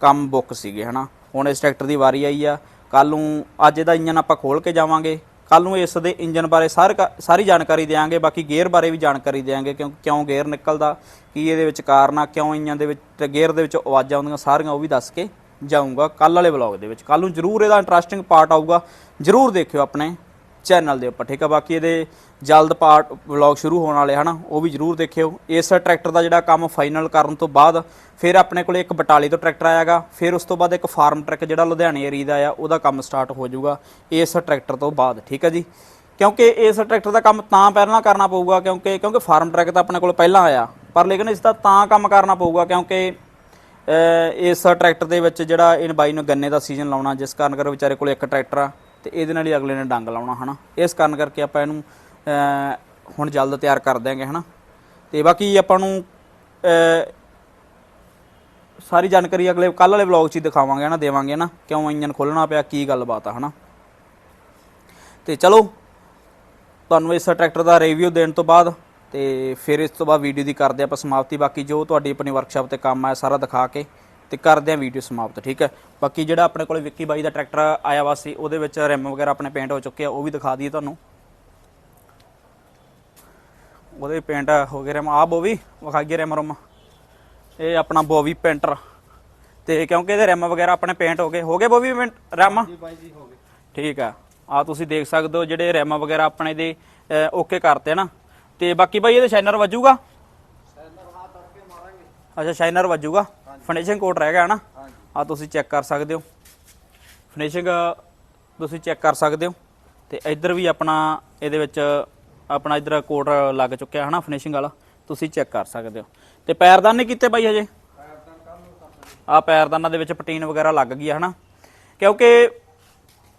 ਕੰਮ ਬੁੱਕ ਸੀਗੇ, ਹਨਾ? ਹੁਣ ਇਸ ਟਰੈਕਟਰ ਦੀ ਵਾਰੀ ਆਈ ਆ। ਕੱਲ ਨੂੰ ਅੱਜ ਇਹਦਾ ਇੰਜਨ ਆਪਾਂ ਖੋਲ ਕੇ ਜਾਵਾਂਗੇ। ਕੱਲ ਨੂੰ ਇਸ ਦੇ ਇੰਜਨ ਬਾਰੇ ਸਾਰ ਸਾਰੀ ਜਾਣਕਾਰੀ ਦੇਵਾਂਗੇ ਬਾਕੀ ਗੇਅਰ ਬਾਰੇ ਵੀ ਜਾਣਕਾਰੀ ਦੇਵਾਂਗੇ ਕਿਉਂ ਕਿਉਂ ਗੇਅਰ ਨਿਕਲਦਾ, ਕੀ ਇਹਦੇ ਵਿੱਚ ਕਾਰਨ ਆ, ਕਿਉਂ ਇੰਜਨ ਦੇ ਵਿੱਚ ਗੇਅਰ ਦੇ ਵਿੱਚ ਆਵਾਜ਼ਾਂ ਆਉਂਦੀਆਂ ਸਾਰੀਆਂ ਉਹ ਵੀ ਦੱਸ ਕੇ ਜਾਊਂਗਾ ਕੱਲ ਵਾਲੇ ਵਲੌਗ ਦੇ ਵਿੱਚ। ਕੱਲ ਨੂੰ ਜਰੂਰ ਇਹਦਾ ਇੰਟਰਸਟਿੰਗ ਪਾਰਟ ਆਊਗਾ। ਜਰੂਰ ਦੇਖਿਓ ਆਪਣੇ ਚੈਨਲ ਦੇ ਉੱਪਰ, ਠੀਕ ਆ? ਬਾਕੀ ਇਹਦੇ ਜਲਦ ਪਾਰਟ ਵਲੌਗ ਸ਼ੁਰੂ ਹੋਣ ਵਾਲੇ ਹਨਾ, ਉਹ ਵੀ ਜਰੂਰ ਦੇਖਿਓ। ਇਸ ਟਰੈਕਟਰ ਦਾ ਜਿਹੜਾ ਕੰਮ ਫਾਈਨਲ ਕਰਨ ਤੋਂ ਬਾਅਦ ਫਿਰ ਆਪਣੇ ਕੋਲੇ ਇੱਕ ਬਟਾਲੇ ਤੋਂ ਟਰੈਕਟਰ ਆਇਆਗਾ ਫਿਰ ਉਸ ਤੋਂ ਬਾਅਦ ਇੱਕ ਫਾਰਮ ਟਰੈਕ ਜਿਹੜਾ ਲੁਧਿਆਣੇ ਏਰੀਆ ਦਾ ਆ, ਉਹਦਾ ਕੰਮ ਸਟਾਰਟ ਹੋ ਜਾਊਗਾ ਇਸ ਟਰੈਕਟਰ ਤੋਂ ਬਾਅਦ, ਠੀਕ ਹੈ ਜੀ? ਕਿਉਂਕਿ ਇਸ ਟਰੈਕਟਰ ਦਾ ਕੰਮ ਤਾਂ ਪਹਿਲਾਂ ਕਰਨਾ ਪਊਗਾ, ਕਿਉਂਕਿ ਕਿਉਂਕਿ ਫਾਰਮ ਟਰੈਕ ਤਾਂ ਆਪਣੇ ਕੋਲ ਪਹਿਲਾਂ ਆਇਆ। ਪਰ ਲੇਕਿਨ ਇਸ ਦਾ ਤਾਂ ਕੰਮ ਕਰਨਾ ਪਊਗਾ, ਕਿਉਂਕਿ ਇਸ ਟਰੈਕਟਰ ਦੇ ਵਿੱਚ ਜਿਹੜਾ ਇਹ ਬਾਈ ਨੂੰ ਗੰਨੇ ਦਾ ਸੀਜ਼ਨ ਲਾਉਣਾ, ਜਿਸ ਕਾਰਨ ਕਰ ਵਿਚਾਰੇ ਕੋਲ ਇੱਕ ਟਰੈਕਟਰ ਆ, ਤੇ ਇਹਦੇ ਨਾਲ ਹੀ ਅਗਲੇ ਨੇ ਡੰਗ ਲਾਉਣਾ, ਹਨਾ? ਇਸ ਕਾਰਨ ਕਰਕੇ ਆਪਾਂ ਇਹਨੂੰ ਹੁਣ ਜਲਦ ਤਿਆਰ ਕਰ ਦਿਆਂਗੇ, ਹਨਾ? ਤੇ ਬਾਕੀ ਆਪਾਂ ਨੂੰ ਸਾਰੀ ਜਾਣਕਾਰੀ ਅਗਲੇ ਕੱਲ ਵਾਲੇ ਵਲੌਗ 'ਚ ਹੀ ਦਿਖਾਵਾਂਗੇ ਨਾ ਦੇਵਾਂਗੇ ਨਾ ਕਿਉਂ ਇੰਜਨ ਖੋਲਣਾ ਪਿਆ, ਕੀ ਗੱਲਬਾਤ ਆ, ਹਨਾ? ਤੇ ਚਲੋ, ਤੁਹਾਨੂੰ ਇਸ ਟਰੈਕਟਰ ਦਾ ਰਿਵਿਊ ਦੇਣ ਤੋਂ ਬਾਅਦ ਤੇ ਫਿਰ ਇਸ ਤੋਂ ਬਾਅਦ ਵੀਡੀਓ ਦੀ ਕਰਦੇ ਆਪਾਂ ਸਮਾਪਤੀ। ਬਾਕੀ ਜੋ ਤੁਹਾਡੀ ਆਪਣੀ ਵਰਕਸ਼ਾਪ ਤੇ ਕੰਮ ਆਇਆ, ਸਾਰਾ ਦਿਖਾ ਕੇ ਤੇ ਕਰਦੇ ਆ ਵੀਡੀਓ ਸਮਾਪਤ, ਠੀਕ ਹੈ? ਬਾਕੀ ਜਿਹੜਾ ਆਪਣੇ ਕੋਲ ਵਿੱਕੀ ਬਾਈ ਦਾ ਟਰੈਕਟਰ ਆਇਆ ਵਾ ਸੀ, ਉਹਦੇ ਵਿੱਚ ਰਿਮ ਵਗੈਰਾ ਆਪਣੇ ਪੇਂਟ ਹੋ ਚੁੱਕੇ ਆ, ਉਹ ਵੀ ਦਿਖਾ ਦਈਏ ਤੁਹਾਨੂੰ। ਉਹਦੇ ਪੇਂਟ ਹੋ ਗਏ ਰਿਮ ਆ ਬੋਵੀ ਵਿਖਾਈਏ ਰਿਮ ਰੁਮ। ਇਹ ਆਪਣਾ ਬੋਵੀ ਪੇਂਟਰ ਤੇ ਕਿਉਂਕਿ ਇਹਦੇ ਰਿਮ ਵਗੈਰਾ ਆਪਣੇ ਪੇਂਟ ਹੋ ਗਏ। ਹੋ ਗਏ ਬੋਵੀ ਰਿਮ ਜੀ ਬਾਈ ਜੀ ਹੋ ਗਏ। ਠੀਕ ਆ। ਆ ਤੁਸੀਂ ਦੇਖ ਸਕਦੇ ਹੋ ਜਿਹੜੇ ਰੈਮ ਵਗੈਰਾ ਆਪਣੇ ਦੇ ਓਕੇ ਕਰਤੇ ਨਾ। ਤੇ ਬਾਕੀ ਭਾਈ ਇਹਦੇ ਸ਼ਾਈਨਰ ਵੱਜੂਗਾ? ਅੱਛਾ ਸ਼ਾਈਨਰ ਵੱਜੂਗਾ? ਫਿਨਿਸ਼ਿੰਗ ਕੋਟ ਰਹਿ ਗਿਆ ਨਾ? ਆ ਤੁਸੀਂ ਚੈੱਕ ਕਰ ਸਕਦੇ ਹੋ। ਫਿਨਿਸ਼ਿੰਗ ਤੁਸੀਂ ਚੈੱਕ ਕਰ ਸਕਦੇ ਹੋ। ਤੇ ਇੱਧਰ ਵੀ ਆਪਣਾ ਇਹਦੇ ਵਿੱਚ ਆਪਣਾ ਇੱਧਰ ਕੋਟ ਲੱਗ ਚੁੱਕਿਆ ਹਨਾ ਫਿਨਿਸ਼ਿੰਗ ਵਾਲਾ ਤੁਸੀਂ ਚੈੱਕ ਕਰ ਸਕਦੇ ਹੋ। ਤੇ ਪੈਰਦਾਨ ਨਹੀਂ ਕੀਤੇ ਬਾਈ ਹਜੇ? ਆ ਪੈਰਦਾਨਾਂ ਦੇ ਵਿੱਚ ਪਟੀਨ ਵਗੈਰਾ ਲੱਗ ਗਈ ਹਨਾ। ਕਿਉਂਕਿ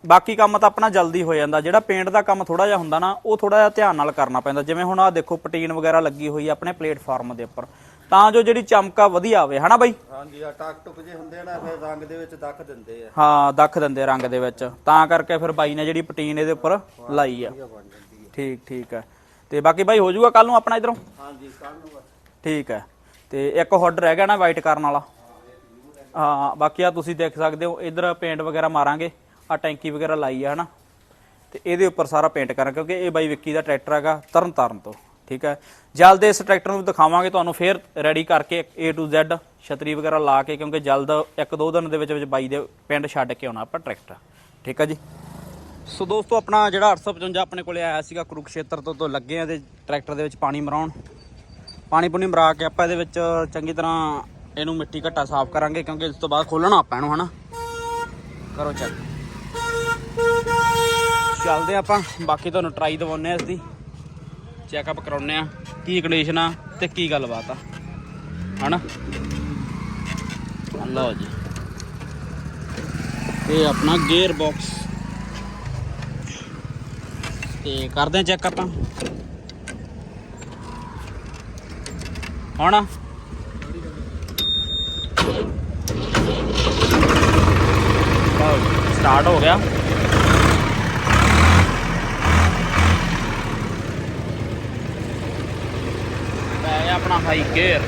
ਬਾਕੀ ਕੰਮ ਤਾਂ ਆਪਣਾ ਜਲਦੀ ਹੋ ਜਾਂਦਾ ਜਿਹੜਾ ਪੇਂਟ ਦਾ ਕੰਮ ਥੋੜਾ ਜਿਹਾ ਹੁੰਦਾ ਨਾ ਉਹ ਥੋੜਾ ਜਿਹਾ ਧਿਆਨ ਨਾਲ ਕਰਨਾ ਪੈਂਦਾ। ਜਿਵੇਂ ਹੁਣ ਆ ਦੇਖੋ ਪਟੀਨ ਵਗੈਰਾ ਲੱਗੀ ਹੋਈ ਆਪਣੇ ਪਲੇਟਫਾਰਮ ਦੇ ਉੱਪਰ। ਤਾਂ ਜੋ ਜਿਹੜੀ ਚਮਕਾ ਵਧੀਆ ਆਵੇ ਹਨਾ ਬਾਈ? ਹਾਂਜੀ ਆ ਟਾਕ ਟੁਕ ਜੇ ਹੁੰਦੇ ਨਾ ਫਿਰ ਰੰਗ ਦੇ ਵਿੱਚ ਦੱਖ ਦਿੰਦੇ ਆ। ਹਾਂ ਦੱਖ ਦਿੰਦੇ ਰੰਗ ਦੇ ਵਿੱਚ। ਤਾਂ ਕਰਕੇ ਫਿਰ ਬਾਈ ਨੇ ਜਿਹੜੀ ਪਟੀਨ ਇਹਦੇ ਉੱਪਰ ਲਾਈ ਆ। ਠੀਕ ਠੀਕ ਹੈ। ਤੇ ਬਾਕੀ ਬਾਈ ਹੋ ਜਾਊਗਾ ਕੱਲ ਨੂੰ ਆਪਣਾ ਇਧਰੋਂ? ਹਾਂਜੀ ਕੱਲ ਨੂੰ ਠੀਕ ਹੈ। ਤੇ ਇੱਕ ਹੁੱਡ ਰਹਿ ਗਿਆ ਨਾ ਵਾਈਟ ਕਰਨ ਵਾਲਾ? ਹਾਂ ਬਾਕੀ ਆ ਤੁਸੀਂ ਦੇਖ ਸਕਦੇ ਹੋ ਇਧਰ ਪੇਂਟ ਵਗੈਰਾ ਮਾਰਾਂਗੇ। ਆ ਟੈਂਕੀ ਵਗੈਰਾ ਲਾਈ ਆ ਹਨਾ। ਤੇ ਇਹਦੇ ਉੱਪਰ ਸਾਰਾ ਪੇਂਟ ਕਰਾਂ ਕਿਉਂਕਿ ਇਹ ਬਾਈ ਵਿੱਕੀ ਦਾ ਟਰੈਕਟਰ ਹੈਗਾ ਤਰਨ ਤਾਰਨ ਤੋਂ ਠੀਕ ਹੈ। ਜਲਦ ਇਸ ਟਰੈਕਟਰ ਨੂੰ ਦਿਖਾਵਾਂਗੇ ਤੁਹਾਨੂੰ ਫੇਰ ਰੈਡੀ ਕਰਕੇ A to Z ਛਤਰੀ ਵਗੈਰਾ ਲਾ ਕੇ ਕਿਉਂਕਿ ਜਲਦ ਇੱਕ ਦੋ ਦਿਨ ਦੇ ਵਿੱਚ ਵਿੱਚ ਬਾਈ ਦੇ ਪਿੰਡ ਛੱਡ ਕੇ ਆਉਣਾ ਆਪਾਂ ਟਰੈਕਟਰ ਠੀਕ ਹੈ ਜੀ? ਸੋ ਦੋਸਤੋ, ਆਪਣਾ ਜਿਹੜਾ 855 ਆਪਣੇ ਕੋਲੇ ਆਇਆ ਸੀਗਾ ਕੁਰੂਕਸ਼ੇਤਰ ਤੋਂ ਤੋਂ ਲੱਗੇ ਆ ਤੇ ਟਰੈਕਟਰ ਦੇ ਵਿੱਚ ਪਾਣੀ ਮਰਾਉਣ। ਪਾਣੀ ਪੁਣੀ ਮਰਾ ਕੇ ਆਪਾਂ ਇਹਦੇ ਵਿੱਚ ਚੰਗੀ ਤਰ੍ਹਾਂ ਇਹਨੂੰ ਮਿੱਟੀ ਘੱਟਾ ਸਾਫ਼ ਕਰਾਂਗੇ ਕਿਉਂਕਿ ਇਸ ਤੋਂ ਬਾਅਦ ਖੋਲਣਾ ਆਪਾਂ ਇਹਨੂੰ, ਹਨਾ? ਕਰੋ ਚੱਲ ਚੱਲਦੇ ਆਪਾਂ। ਬਾਕੀ ਤੁਹਾਨੂੰ ਟਰਾਈ ਦਵਾਉਨੇ ਆ ਇਸ ਦੀ ਚੈੱਕਅਪ ਕਰਾਉਨੇ ਆ ਕੀ ਕੰਡੀਸ਼ਨ ਆ ਤੇ ਕੀ ਗੱਲਬਾਤ ਆ। ਹਨਾ? ਲਓ ਜੀ। ਇਹ ਆਪਣਾ ਗੇਅਰ ਬਾਕਸ तो ਕਰਦੇ ਆ चेक ਆਪਾਂ। स्टार्ट हो गया अपना हाई गेयर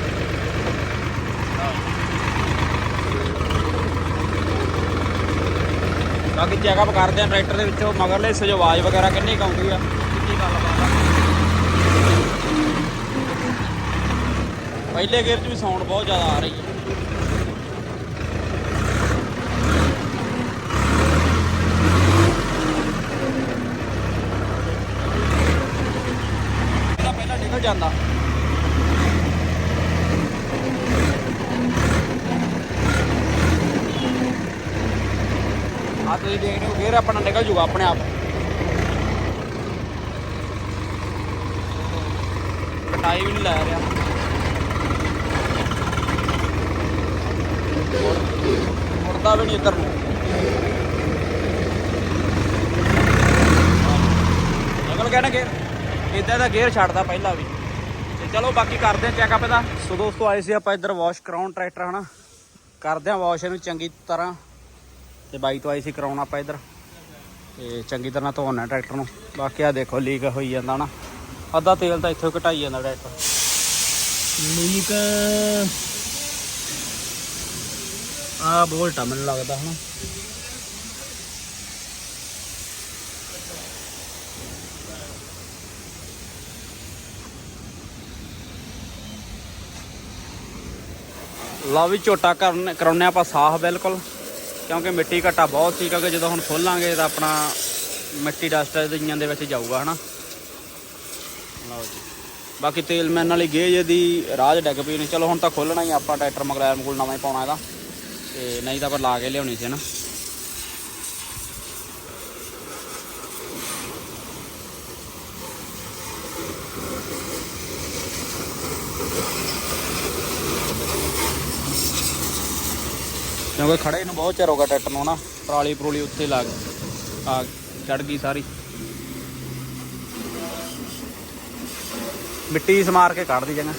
ਬਾਕੀ ਚੈੱਕਅਪ ਕਰਦੇ ਆ ਟਰੈਕਟਰ ਦੇ ਵਿੱਚੋਂ, ਮਗਰਲੇ ਹਿੱਸੇ 'ਚ ਆਵਾਜ਼ ਵਗੈਰਾ ਕਿੰਨੀ ਕੁ ਆਉਂਦੀ ਆ ਕੀ ਗੱਲਬਾਤ ਆ। ਪਹਿਲੇ ਗੇਅਰ 'ਚ ਵੀ ਸਾਊਂਡ ਬਹੁਤ ਜ਼ਿਆਦਾ ਆ ਰਹੀ ਹੈ ਪਹਿਲਾਂ ਨਿਕਲ ਜਾਂਦਾ ਆ ਤੁਸੀਂ ਦੇਖ ਰਹੇ ਹੋ ਗੇਅਰ ਆਪਣਾ ਨਿਕਲ ਜੂਗਾ ਆਪਣੇ ਆਪ। ਕਟਾਈ ਵੀ ਨਹੀਂ ਲੈ ਰਿਹਾ। ਮੁੜਦਾ ਵੀ ਨਹੀਂ ਇੱਧਰ ਨੂੰ। ਨਿਕਲ ਗਿਆ ਨਾ ਗੇਅਰ। ਇਦਾਂ ਦਾ ਗੇਅਰ ਛੱਡਦਾ ਪਹਿਲਾਂ ਵੀ। ਤੇ ਚਲੋ ਬਾਕੀ ਕਰਦੇ ਆ ਚੈੱਕਅਪ ਇਹਦਾ। ਸੋ ਦੋਸਤੋ, ਆਏ ਸੀ ਆਪਾਂ ਇੱਧਰ ਵਾਸ਼ ਕਰਾਉਣ ਟਰੈਕਟਰ, ਹਨਾ? ਕਰਦੇ ਆ ਵਾਸ਼ ਇਹਨੂੰ ਚੰਗੀ ਤਰ੍ਹਾਂ। ਤੇ ਬਾਈ ਤੋਂ ਆਈ ਸੀ ਕਰਾਉਣਾ ਆਪਾਂ ਇੱਧਰ। ਤੇ ਚੰਗੀ ਤਰ੍ਹਾਂ ਧੋਣਾ ਟਰੈਕਟਰ ਨੂੰ। ਬਾਕੀ ਆ ਦੇਖੋ ਲੀਕ ਹੋਈ ਜਾਂਦਾ ਨਾ। ਅੱਧਾ ਤੇਲ ਤਾਂ ਇੱਥੋਂ ਘਟਾਈ ਜਾਂਦਾ ਟਰੈਕਟਰ। ਲੀਕ ਆ ਬੋਲਟ ਮੈਨੂੰ ਲੱਗਦਾ ਹਨਾ। ਲਓ ਵੀ ਝੋਟਾ ਕਰਨ ਕਰਾਉਨੇ ਆਪਾਂ ਸਾਫ਼ ਬਿਲਕੁਲ। ਕਿਉਂਕਿ ਮਿੱਟੀ ਘਟਾ ਬਹੁਤ ਸੀ, ਕਿਉਂਕਿ ਜਦੋਂ ਹੁਣ ਖੋਲਾਂਗੇ ਤਾਂ ਆਪਣਾ ਮਿੱਟੀ ਡਸਟ ਇਹਦੀਆਂ ਦੇ ਵਿੱਚ ਜਾਊਗਾ, ਹਨਾ? ਲਓ ਜੀ। ਬਾਕੀ ਤੇਲ ਮੈਨ ਵਾਲੀ ਗੇਜ ਦੀ ਰਾਜ ਡੈਗ ਪਈ ਨੇ। ਚਲੋ ਹੁਣ ਤਾਂ ਖੋਲਣਾ ਹੀ ਆਪਾਂ, ਟਰੈਕਟਰ ਮਗਲੈਰ ਮਗੁਲ ਨਵਾਂ ਹੀ ਪਾਉਣਾ ਇਹਦਾ ਤੇ ਨਹੀਂ ਤਾਂ ਆਪਾਂ ਲਾ ਕੇ ਲਿਆਉਣੀ ਸੀ ਨਾ ਕਿਉਂਕਿ ਖੜੇ ਨੂੰ ਬਹੁਤ ਚਿਰ ਹੋ ਗਿਆ ਟਰੈਕਟਰ ਨੂੰ ਨਾ, ਪਰਾਲੀ ਪਰੂਲੀ ਉੱਤੇ ਲੱਗ, ਆ ਚੜ ਗਈ ਸਾਰੀ। ਮਿੱਟੀ ਸਮਾਰ ਕੇ ਕੱਢ ਦੀ ਜਗਾ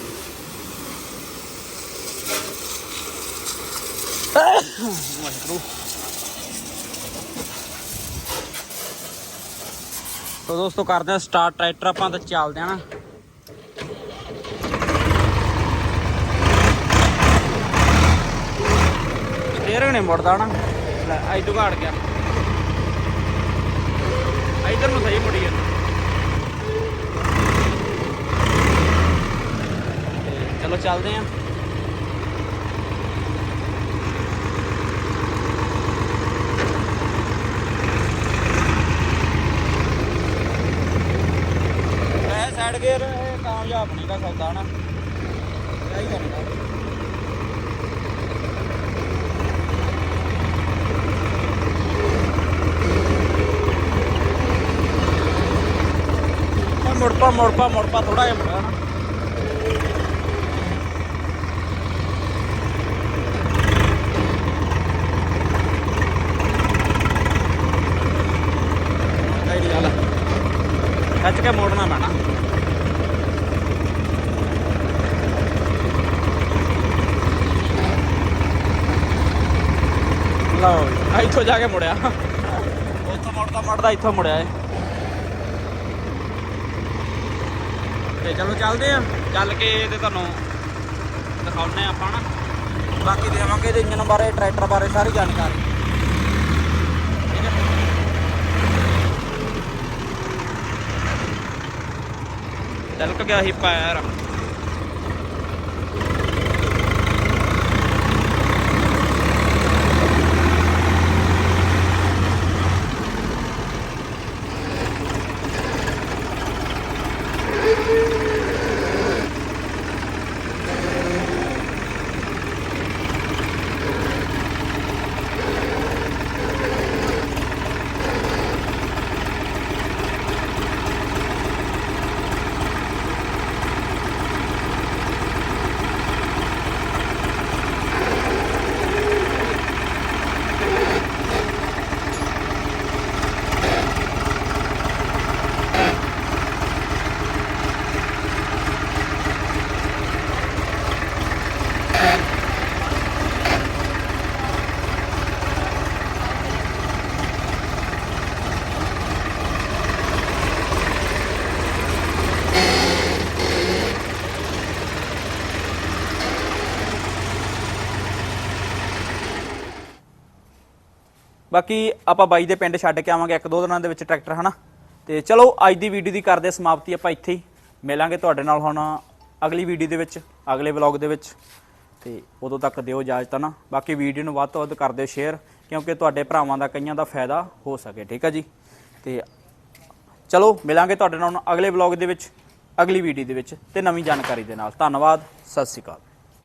ਵਾਹਿਗੁਰੂ। ਤੋ ਦੋਸਤੋ ਕਰਦੇ ਆ ਸਟਾਰਟ, ਟਰੈਕਟਰ ਆਪਾਂ ਤਾਂ ਚੱਲਦੇ ਆ ਨਾ ਸਟੀਅਰਿੰਗ ਨਹੀਂ ਮੁੜਦਾ ਨਾ ਲੈ ਇਦੋਂ ਘਾੜ ਗਿਆ। ਇਧਰ ਨੂੰ ਸਹੀ ਮੁੜੀ ਜਾਂਦਾ ਚਲੋ ਚੱਲਦੇ ਆਂ। ਸਾਈਡ ਗੇਅਰ ਕਾਮਯਾਬ ਨਹੀਂ ਦਾ ਸੌਦਾ ਨਾ ਇਹ ਕਰਨਾ। ਉਹ ਮੁੜ ਪਾ ਥੋੜਾ ਜਿਹਾ ਮੁੜਿਆ ਨਾ ਸਹੀ ਗੱਲ ਖੱਚ ਕੇ ਮੋੜਨਾ ਪੈਣਾ। ਲਓ ਇੱਥੋਂ ਜਾ ਕੇ ਮੁੜਿਆ। ਉੱਥੋਂ ਮੁੜਦਾ ਮੁੜਦਾ, ਇੱਥੋਂ ਮੁੜਿਆ ਏ ਤੇ ਚਲੋ ਚੱਲਦੇ ਆ। ਚੱਲ ਕੇ ਤੇ ਤੁਹਾਨੂੰ ਦਿਖਾਉਣੇ ਆਪਾਂ ਨਾ। ਬਾਕੀ ਦੇਵਾਂਗੇ ਇਹਦੇ ਇੰਜਨ ਬਾਰੇ ਟਰੈਕਟਰ ਬਾਰੇ ਸਾਰੀ ਜਾਣਕਾਰੀ। ਤਿਲਕ ਗਿਆ ਸੀ ਪੈਰ। ਬਾਕੀ ਆਪਾਂ ਬਾਈ ਦੇ ਪਿੰਡ ਛੱਡ ਕੇ ਆਵਾਂਗੇ ਇੱਕ ਦੋ ਦਿਨਾਂ ਦੇ ਵਿੱਚ ਟਰੈਕਟਰ, ਹਨਾ? ਤੇ ਚਲੋ, ਅੱਜ ਦੀ ਵੀਡੀਓ ਦੀ ਕਰਦੇ ਸਮਾਪਤੀ ਆਪਾਂ ਇੱਥੇ ਹੀ। ਮਿਲਾਂਗੇ ਤੁਹਾਡੇ ਨਾਲ ਹੁਣ ਅਗਲੀ ਵੀਡੀਓ ਦੇ ਵਿੱਚ, ਅਗਲੇ ਵਲੌਗ ਦੇ ਵਿੱਚ। ਤੇ ਉਦੋਂ ਤੱਕ ਦਿਓ ਇਜਾਜ਼ਤ ਨਾ ਬਾਕੀ ਵੀਡੀਓ ਨੂੰ ਵੱਧ ਤੋਂ ਵੱਧ ਕਰ ਦਿਓ ਸ਼ੇਅਰ ਕਿਉਂਕਿ ਤੁਹਾਡੇ ਭਰਾਵਾਂ ਦਾ, ਕਈਆਂ ਦਾ ਫਾਇਦਾ ਹੋ ਸਕੇ, ਠੀਕ ਹੈ ਜੀ? ਤੇ ਚਲੋ, ਮਿਲਾਂਗੇ ਤੁਹਾਡੇ ਨਾਲ ਹੁਣ ਅਗਲੇ ਵਲੌਗ ਦੇ ਵਿੱਚ, ਅਗਲੀ ਵੀਡੀਓ ਦੇ ਵਿੱਚ, ਤੇ ਨਵੀਂ ਜਾਣਕਾਰੀ ਦੇ ਨਾਲ। ਧੰਨਵਾਦ, ਸਤਿ ਸ਼੍ਰੀ ਅਕਾਲ।